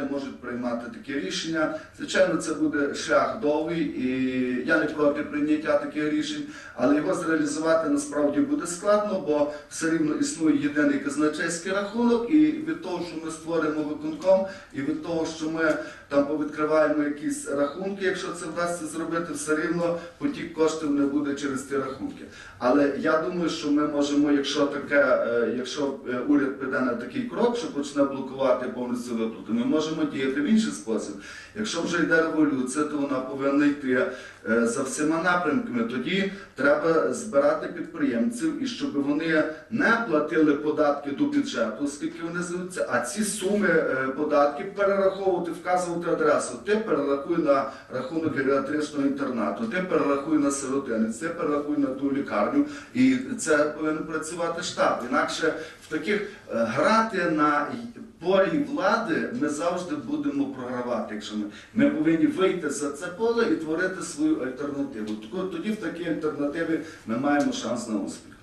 ради можуть приймати такі рішення. Звичайно, це буде шлях довгий, і я не проти прийняття таких рішень, але його зреалізувати насправді буде складно, бо все рівно існує єдиний казначейський рахунок, і від того, що ми створимо виконком, і від того, що ми там повідкриваємо якісь рахунки, якщо це вдасться зробити, все рівно потік коштів не буде через ті рахунки. Але я думаю, що ми можемо, якщо таке, е, якщо е, уряд піде на такий крок, що почне блокувати повністю виплати, ми можемо діяти в інший спосіб. Якщо вже йде революція, то вона повинна йти е, за всіма напрямками. Тоді треба збирати підприємців і щоб вони не платили податки до бюджету, оскільки вони звуться, а ці суми е, податків перераховувати, вказувати адресу. Ти перерахуй на рахунок геріатричного інтернату, ти перерахуй на сиротинець, ти перерахуй на ту лікарню. І це повинен працювати штаб. Інакше в таких е, грати на полі влади ми завжди будемо програвати. Якщо ми, ми повинні вийти за це поле і творити свою альтернативу. Тоді в такій альтернативі ми маємо шанс на успіх.